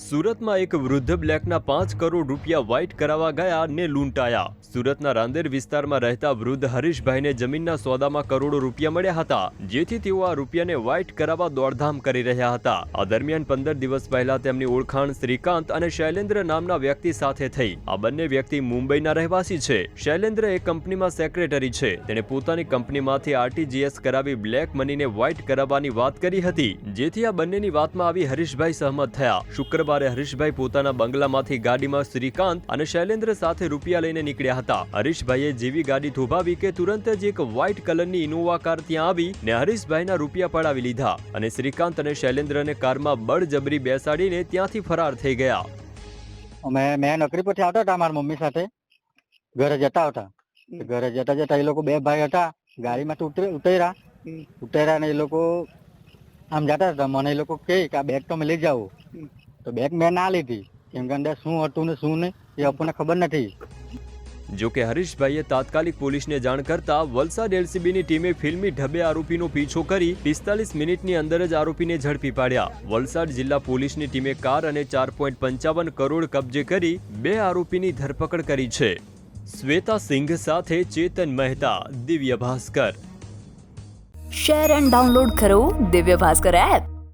સુરતમાં એક વૃદ્ધ બ્લેકના પાંચ કરોડ રૂપિયા વ્હાઇટ કરાવવા ગયા ને લૂંટાયા. સુરતના રાંદેર વિસ્તારમાં રહેતા વૃદ્ધ હરીશભાઈને જમીનના સોદામાં કરોડો રૂપિયા મળ્યા હતા, જેથી તેઓ આ રૂપિયાને વ્હાઇટ કરાવવા દોડધામ કરી રહ્યા હતા. આ દરમિયાન પંદર દિવસ પહેલા તેમની ઓળખાણ શ્રીકાંત અને શૈલેન્દ્ર નામના વ્યક્તિ સાથે થઈ. આ બંને વ્યક્તિ મુંબઈના રહેવાસી છે. શૈલેન્દ્ર એ કંપનીમાં સેક્રેટરી છે. તેણે પોતાની કંપનીમાંથી આરટીજીએસ કરાવી બ્લેક મનીને વ્હાઇટ કરાવવાની વાત કરી હતી, જેથી આ બંનેની વાતમાં આવી હરીશભાઈ સહમત થયા. શુક્રવારે હરીશભાઈ પોતાના બંગલામાંથી ગાડીમાં શ્રીકાંત અને શૈલેન્દ્ર સાથે રૂપિયા લઈને નીકળ્યા હતા. હરીશભાઈએ જેવી ગાડી થોભાવી કે તુરંત જ એક વ્હાઇટ કલરની ઇનોવા કાર ત્યાં આવી ને હરીશભાઈના રૂપિયા પડાવી લીધા અને શ્રીકાંત અને શૈલેન્દ્રને કારમાં બળજબરી બેસાડીને ત્યાંથી ફરાર થઈ ગયા. અમે મેં નોકરી પરથી આવતા હતા મારા મમ્મી સાથે. ઘરે જતા હતા. ઘરે જતા જતા એ લોકો બે ભાઈ હતા ગાડીમાંથી ઉતરે ઉતર્યા. ઉતર્યા ને એ લોકો આમ જતા હતા. મને એ લોકો કે આ બેગ તમે લઈ જાઓ હમ. તો બેગ મેં ના લીધી. કેમ કે અંદર શું હતું ને શું નહીં એ આપણને ખબર નથી. જો કે હરીશભાઈએ તાત્કાલિક પોલીસને જાણ કરતા વલસાડ એલસીબીની ટીમે ફિલ્મી ઢબે આરોપીનો પીછો કરી પિસ્તાલીસ મિનિટની અંદર જ આરોપીને ઝડપી પાડ્યા. વલસાડ જિલ્લા પોલીસની ટીમે કાર અને ચાર પોઈન્ટ પંચાવન કરોડ કબજે કરી બે આરોપીની ધરપકડ કરી છે. શ્વેતા સિંઘ સાથે ચેતન Mehta Divya Bhaskar. Share and download કરો દિવ્ય ભાસ્કર એપ.